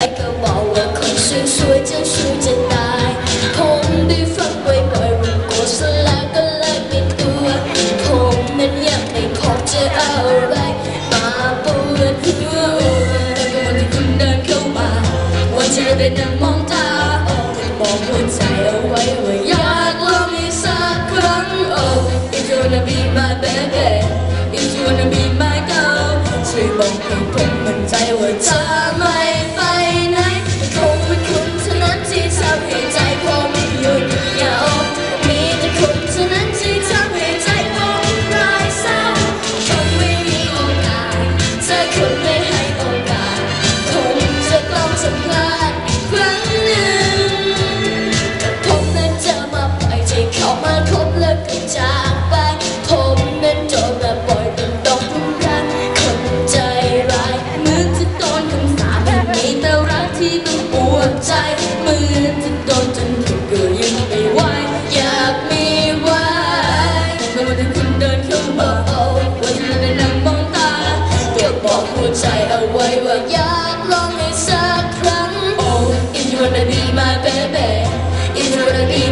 ใครก็บอกว่าคนสวยๆจะสวยจะตาย ผมได้ฟังบ่อยๆมักรสลาก็เลยป็นตัว ผมมันยังไม่พอจะเอาอะไรมาปวดหัวแต่ก็วัที่คุณเดินเข้ามาวันที่ได้นั่งมองตาโอ้บอกหัวใจเอาไว้ว่าอยากลองอีกสักครั้งโอ้ If you wanna be my baby If you wanna be my girl ช่วยบอกให้ผมมั่นใจว่าเธไม่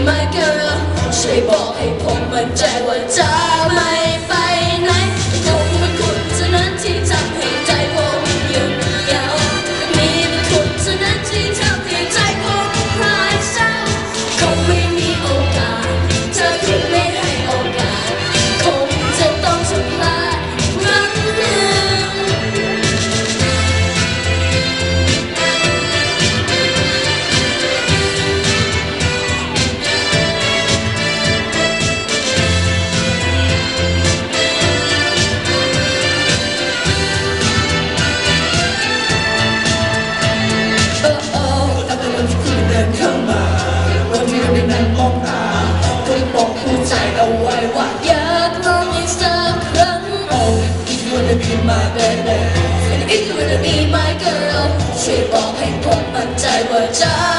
my girl ช่วยบอกให้ผมมันใจว่าจ my baby And if you wanna be my girl ช่วยบอกให้ผมมั่นใจว่าจะ